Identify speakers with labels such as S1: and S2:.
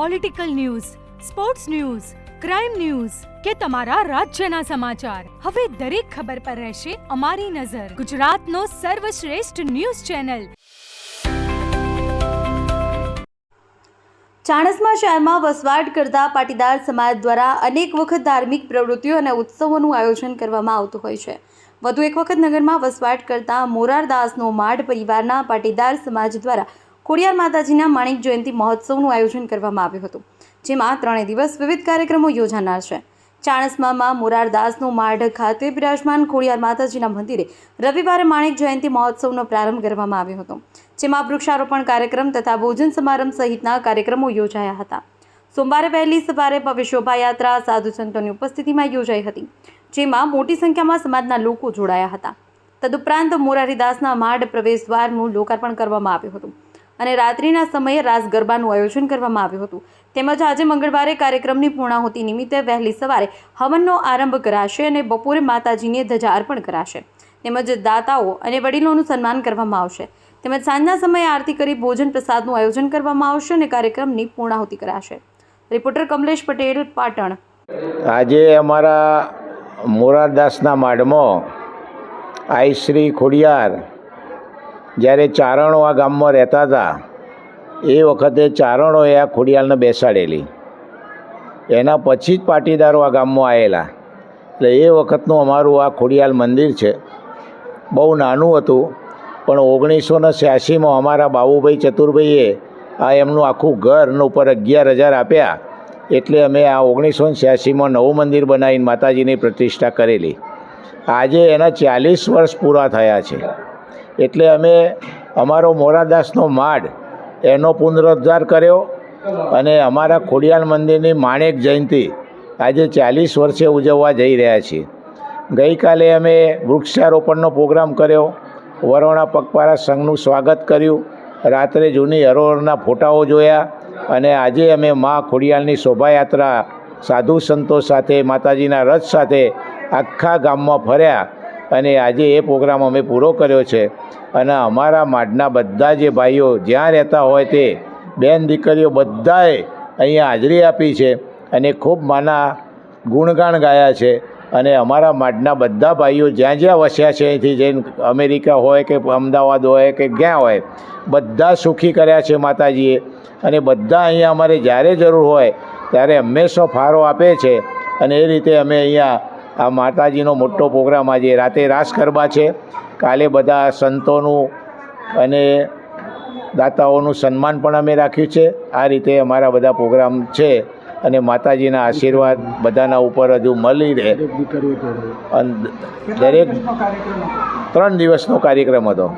S1: Political news sports news crime news કે તમારા રાજ્યના સમાચાર. હવે દરેક ખબર પર રહેશે અમારી નજર. ગુજરાતનો સર્વશ્રેષ્ઠ ન્યૂઝ ચેનલ.
S2: ચાણસ્મા શહેરમાં વસવાટ કરતા પાટીદાર સમાજ દ્વારા અનેક વખત ધાર્મિક પ્રવૃત્તિઓ અને ઉત્સવોનું આયોજન કરવામાં આવતું હોય છે. વધુ એક વખત નગરમાં વસવાટ કરતા મોરારદાસનો માઢ પરિવારના પાટીદાર સમાજ દ્વારા ખોડિયાર માતાજીના માણિક જયંતિ મહોત્સવનું આયોજન કરવામાં આવ્યું હતું, જેમાં ત્રણેય દિવસ વિવિધ કાર્યક્રમો યોજાનાર છે. ચાણસ્મામાં મોરારદાસનું માઢ ખાતે બિરાજમાન ખોડિયાર માતાજીના મંદિરે રવિવારે માણિક જયંતિ મહોત્સવનો પ્રારંભ કરવામાં આવ્યો હતો, જેમાં વૃક્ષારોપણ કાર્યક્રમ તથા ભોજન સમારંભ સહિતના કાર્યક્રમો યોજાયા હતા. સોમવારે વહેલી સવારે ભવ્ય શોભાયાત્રા સાધુ સંતોની ઉપસ્થિતિમાં યોજાઈ હતી, જેમાં મોટી સંખ્યામાં સમાજના લોકો જોડાયા હતા. તદુપરાંત મોરારીદાસના માઢ પ્રવેશ દ્વારનું લોકાર્પણ કરવામાં આવ્યું હતું. અને રાત્રિના સમયે રાસ ગરબાનું આયોજન કરવામાં આવ્યું હતું. તેમજ આજે મંગળવારે કાર્યક્રમની પૂર્ણાહુતિ નિમિત્તે વહેલી સવારે હવનનો આરંભ કરાશે અને બપોરે માતાજીને ધજા અર્પણ કરાશે. તેમજ દાતાઓ અને વડીલોનું સન્માન કરવામાં આવશે. તેમજ સાંજના સમયે આરતી કરી ભોજન પ્રસાદનું આયોજન કરવામાં આવશે અને કાર્યક્રમની પૂર્ણાહુતિ કરાશે. રિપોર્ટર કમલેશ પટેલ, પાટણ.
S3: આજે અમારા મોરારદાસના માડમાં આઈ શ્રી ખોડિયાર જ્યારે ચારણો આ ગામમાં રહેતા હતા, એ વખતે ચારણોએ આ ખોડિયાળને બેસાડેલી. એના પછી જ પાટીદારો આ ગામમાં આવેલા એટલે એ વખતનું અમારું આ ખોડિયાળ મંદિર છે. બહુ નાનું હતું, પણ ઓગણીસો ને છ્યાસીમાં અમારા બાબુભાઈ ચતુરભાઈએ આ એમનું આખું ઘરનું ઉપર અગિયાર હજાર આપ્યા, એટલે અમે આ ઓગણીસો ને છ્યાસીમાં નવું મંદિર બનાવીને માતાજીની પ્રતિષ્ઠા કરેલી. આજે એના ચાલીસ વર્ષ પૂરા થયા છે. એટલે અમે અમારો મોરાદાસનો માડ એનો પુનરુદ્ધાર કર્યો અને અમારા ખોડિયાર મંદિરની માણેક જયંતિ આજે ચાલીસ વર્ષે ઉજવવા જઈ રહ્યા છીએ. ગઈકાલે અમે વૃક્ષારોપણનો પ્રોગ્રામ કર્યો. વરોણા પગપારા સંઘનું સ્વાગત કર્યું. રાત્રે જૂની હરોહરના ફોટાઓ જોયા અને આજે અમે મા ખોડિયાલની શોભાયાત્રા સાધુ સંતો સાથે, માતાજીના રથ સાથે આખા ગામમાં ફર્યા અને આજે એ પ્રોગ્રામ અમે પૂરો કર્યો છે. અને અમારા માડના બધા જે ભાઈઓ જ્યાં રહેતા હોય તે, બેન દીકરીઓ બધાએ અહીંયા હાજરી આપી છે અને ખૂબ માના ગુણગાન ગાયા છે. અને અમારા માડના બધા ભાઈઓ જ્યાં જ્યાં વસ્યા છે, અહીંથી જઈને અમેરિકા હોય કે અમદાવાદ હોય કે ક્યાં હોય, બધા સુખી કર્યા છે માતાજીએ. અને બધા અહીંયા અમારે જ્યારે જરૂર હોય, ત્યારે હંમેશા ફાળો આપે છે. અને એ રીતે અમે અહીંયા આ માતાજીનો મોટો પ્રોગ્રામ આજે રાતે રાસ ગરબા છે. કાલે બધા સંતોનું અને દાતાઓનું સન્માન પણ અમે રાખ્યું છે. આ રીતે અમારા બધા પ્રોગ્રામ છે અને માતાજીના આશીર્વાદ બધાના ઉપર હજુ મળી રહે. દરેક ત્રણ દિવસનો કાર્યક્રમ હતો.